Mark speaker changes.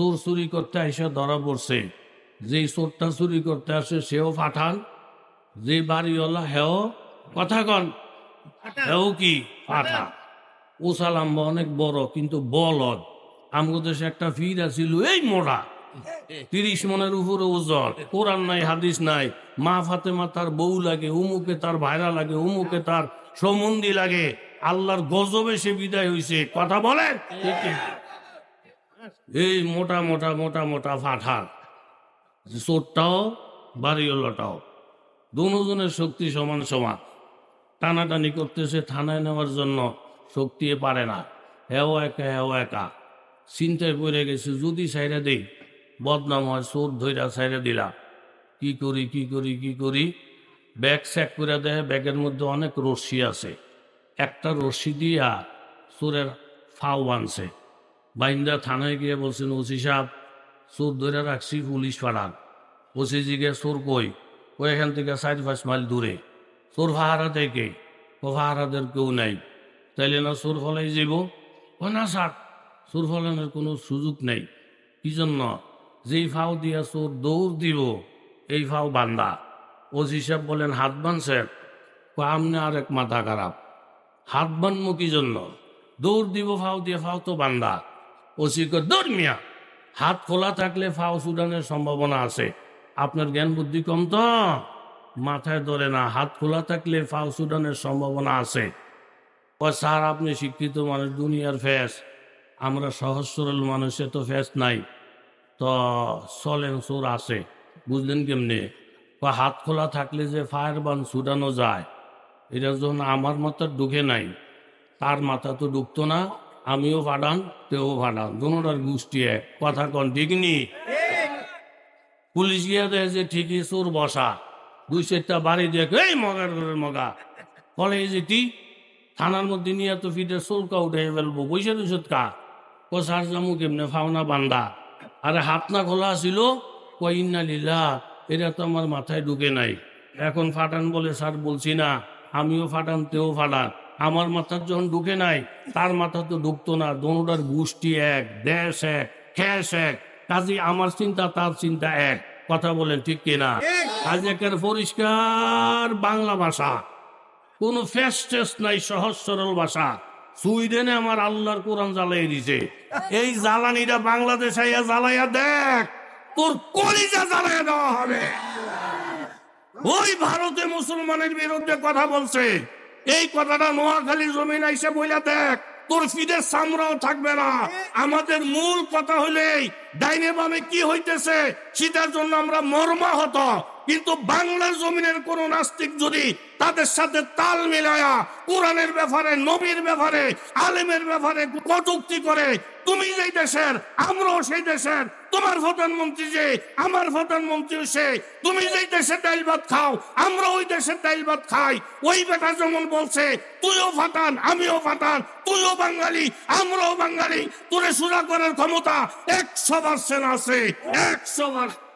Speaker 1: চোর চুরি করতে এসে ধরা পড়ছে। যেই চোরটা চুরি করতে আসে, সেও পাঠান যে বাড়িওয়ালা, হেও কথা কন, হেও কি পাঠা ওসা লম্বা অনেক বড়, কিন্তু বলদ। আমগো দেশে একটা ফির আছিল, এই মোড়া। তিরিশ মনের উপরে ওজন। কোরআন নাই, হাদিস নাই। মা ফাতেমা তার বউ লাগে, উমুকে তার ভাইরা লাগে, উমুকে তার সমন্দি লাগে। আল্লাহর গজবে সে বিদায় হইছে। কথা বলেন? এই মোটা মোটা মোটা মোটা ফাঠার চোরটাও, বাড়িওয়ালাটাও। দুজনের শক্তি সমান সমান। টানাটানি করতেছে, থানায় নেওয়ার জন্য শক্তি পারে না। হেও একা হেও একা। চিন্তায় পড়ে গেছে, যদি সাইরা দেই, বদনাম হয়, চোর ধৈরা সাইরা দিলা। কি করি কি করি কি করি? ব্যাগ স্যাক করে দেয়, ব্যাগের মধ্যে অনেক রশ্মি আছে। একটা রশ্মি দিয়া চোরের ফাও বানছে। বাইন্দা থানায় গিয়ে বলছেন ওসি সাহেব, চোর ধরে রাখছি পুলিশ পাড়ান ওসি জিগে চোর কই? ও এখান থেকে চার পাঁচ মাইল দূরে। চোর ভাড়া থেকে ও ভাড়াদের কেউ নাই। তাইলে না চোর ফলাই যাব ও না স্যার, চোর ফলানোর কোনো সুযোগ নেই। কি জন্য? যেই ফাও দিয়া চোর দৌড় দিব, এই ফাও বান্দা। ওসি সাহেব বলেন, হাত বানছেন আমনে আর এক মাথা খারাপ। হাত বানবো কি জন্য? দৌড় দিব ফাও দিয়ে, ফাও তো বান্দা। ওসি কয় হাত খোলা থাকলে ফাও সুডানের সম্ভাবনা আছে। আপনার জ্ঞান বুদ্ধি কম তো। মাথায় ধরে না, হাত খোলা থাকলে ফাও সুডানের সম্ভাবনা আছে। ও স্যার, আপনি শিক্ষিত মানুষ, দুনিয়ার ফ্যাস। আমরা সহজ সরল মানুষের তো ফ্যাস নাই। তো চলেন সুর আছে। বুঝলেন কেমনি? ও হাত খোলা থাকলে যে ফায়ার বান ছুটানো যায়। এটা যখন আমার মাথা ঢুকে নাই। তার মাথা তো ঢুকতো না। আমিও ফাটান, তেও ফাটান। দুটার গোষ্ঠী এক। কথা কন, ঠিক নি? পুলিশ গিয়ে দেখে যে ঠিকই চোর বসা। দুই চারটা বাড়ি দেখে, এই মগার ঘরের মগা। ফলে যেটি থানার মধ্যে নিয়ে তো ফিটে চৌকা উঠে ফেলব বৈশা দুশত কা? ও সার জামু কেমনে ফাওনা বান্দা? আরে হাত না খোলা ছিল কই ইন্না লীলা এটা তো আমার মাথায় ঢুকে নাই। এখন ফাটান বলে স্যার বলছি না, আমিও ফাটান, তেও ফাটান। আমার মাথার যখন ঢুকে নাই তার মাথা তো ঢুকতো না। দোনোটার গোষ্ঠী এক দেশ এক খ্যাস এক। কাজে আমার চিন্তা তার চিন্তা এক। কথা বলেন ঠিক কিনা? একের পরিষ্কার বাংলা ভাষা। কোনো ফেস টেস্ট নাই সহজ সরল ভাষা। সুইডেনে আমার আল্লাহর কোরআন জ্বালাই দিছে। এই জ্বালানিটা বাংলাদেশ আইয়া জ্বালাইয়া দেখ তোর কলিজা জ্বালাইয়া দেওয়া হবে। ওই ভারতে মুসলমানের বিরুদ্ধে কথা বলছে। এই কথাটা নোয়াখালী জমিন আইসে বইলা দেখ, তোর ফিদের সামরাও থাকবে না। আমাদের মূল কথা হলেই ডাইনে বামে কি হইতেছে, সেটার জন্য আমরা মর্মা মর্মাহত। কিন্তু বাংলার জমিনের কোন নাস্তিক যদি তাদের সাথে তাল মিলায়া কোরআনের ব্যাপারে, নবীর ব্যাপারে, আলেমের ব্যাপারে কটুক্তি করে, তুমি যেই দেশের, আমরাও সেই দেশের তোমার প্রধানমন্ত্রী যে, আমার প্রধানমন্ত্রী সে। তুমি যেই দেশে ডাইল ভাত খাও, আমরা ওই দেশে ডাইল ভাত খাই। ওই বেটা যেমন বলছে, তুইও ফাটান আমিও ফাটান তুইও বাঙালি, আমরাও বাঙালি, তোরে সুরা করার ক্ষমতা একশো পার্সেন্ট আছে, একশো পার্সেন্ট